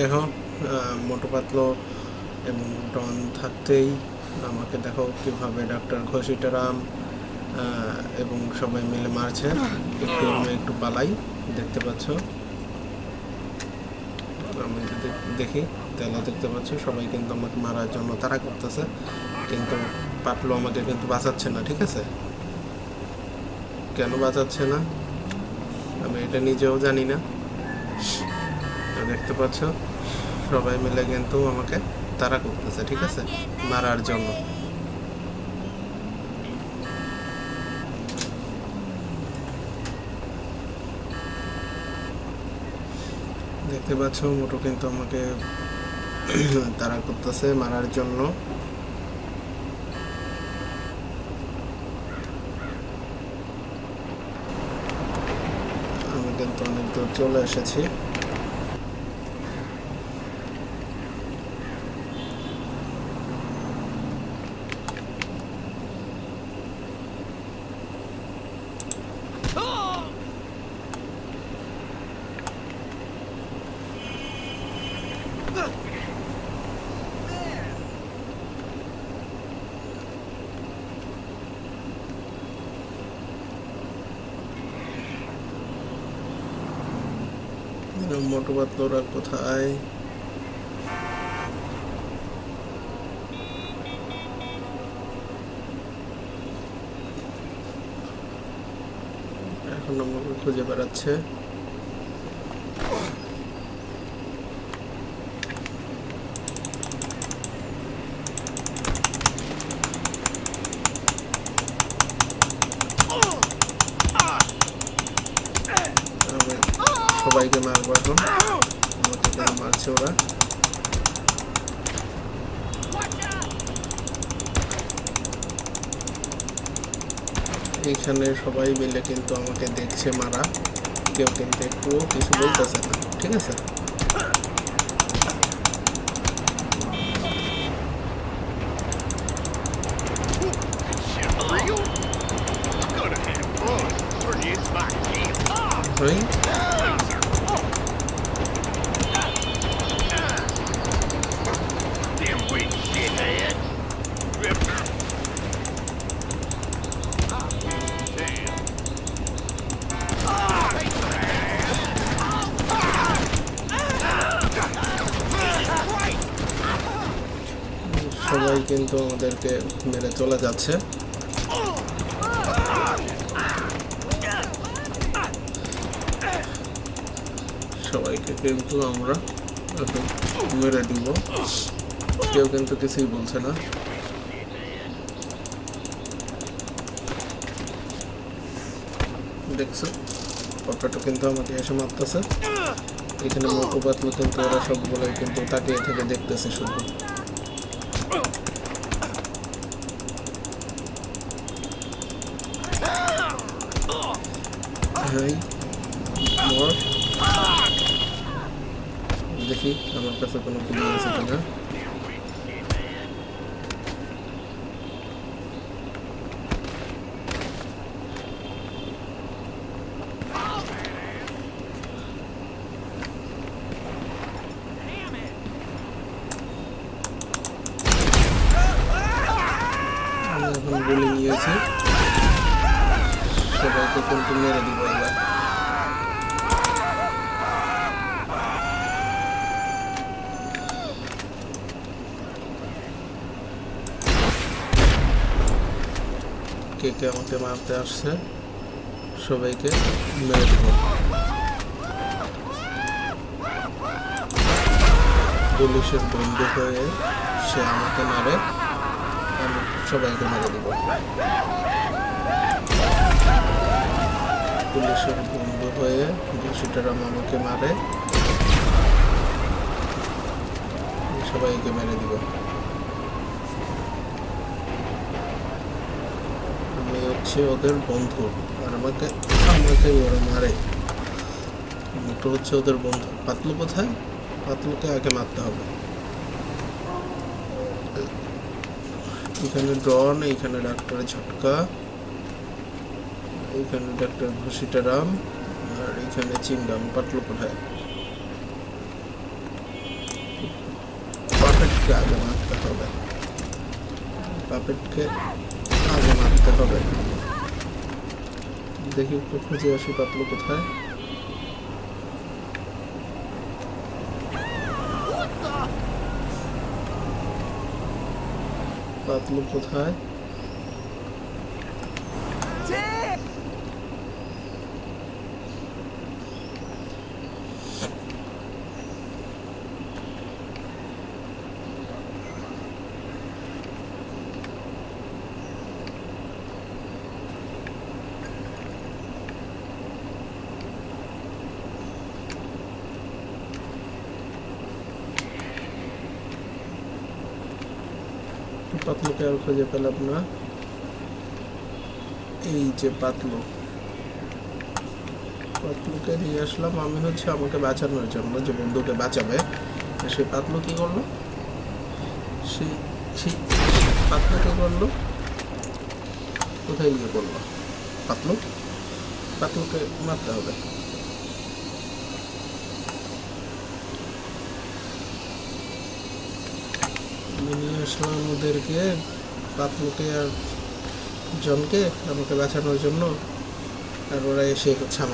দেখো মোটো পাতলো এবং ডন থাকতেই আমাকে দেখো কীভাবে ডাক্তার ঘষিটারাম এবং সবাই মিলে মারছে। একটু আমি একটু পালাই, দেখতে পাচ্ছ? আমি যদি দেখি, তাহলে দেখতে পাচ্ছ সবাই কিন্তু আমাকে মারার জন্য তারা করতেছে। কিন্তু পাতলো আমাকে কিন্তু বাঁচাচ্ছে না, ঠিক আছে? কেন বাঁচাচ্ছে না? আমি এটা নিজেও জানি না। তো দেখতে পাচ্ছ? সবাই মিলে কিন্তু আমাকে তারা করতেছে, ঠিক আছে? মারার জন্য। দেখতে পাচ্ছ, মোটো কিন্তু আমাকে তারা করতেছে মারার জন্য। আমি কিন্তু অনেক দূর চলে এসেছি। মোটু পাতলোরা কোথায়? এখন আমাকে খুঁজে বেড়াচ্ছে আমি সবাইকে মারবো এখন মারছে ওরা। এইখানে সবাই মিলে কিন্তু আমাকে দেখছে মারা। কেউ কিন্তু একটু কিছু বলতেছে না। ঠিক আছে? Real? সবাই কিন্তু আমাদেরকে মেরে চলে যাচ্ছে। সবাইকে কিন্তু আমরা মেরে দিব। কেউ কিন্তু কিছুই বলছে না। দেখছ? পটাটো কিন্তু আমাকে এসে মারতেছে। এখানে মোটু পাতলু কিন্তু ওরা সবগুলোই কিন্তু তাকিয়ে থেকে দেখতেছে শুধু। মর দেখি আমার কাছে কোনো গুলি আছে কিনা। এখন নিয়েছি। সবাইকে কিন্তু মেরে দিব এবার কে কে আমাকে মারতে আসছে। সবাইকে মেরে দিব। পুলিশের বন্ধু হয়ে সে আমাকে মারে। আমি সবাইকে মেরে দিব। পুলিশের বন্ধু হয়ে ঘুষিটারাম আমাকে মারে। সবাইকে মেরে দিব। আমি হচ্ছে ওদের বন্ধু, আর আমাকে আমাকে ওরা মারে। মোটো হচ্ছে ওদের বন্ধু। পাতলু কোথায়? পাতলুকে আগে মারতে হবে। এখানে ড্রন, এখানে ডাক্তারের ঝটকা। এইখানে ডাক্তার ঘুষিটারাম আর এইখানে চিংগাম পাতলু কোথায়? পাপেটকে আগে মারতে হবে। পাপেটকে আগে মারতে হবে। দেখি খুঁজে আসি পাতলু কোথায়। পাতলু কোথায়? পাতলুকে আর খুঁজে পেলাম না। এই যে পাতলু। পাতলুকে নিয়ে আসলাম। আমি হচ্ছে আমাকে বাঁচানোর জন্য, যে বন্ধুকে বাঁচাবে। সেই পাতলু কি করল? সেই পাতলু কি করল? কোথায় গিয়ে করল পাতলু? পাতলুকে মারতে হবে। আসলাম ওদেরকে পাতলুকে আর জনকে আমাকে বাঁচানোর জন্য আর ওরা এসে হচ্ছে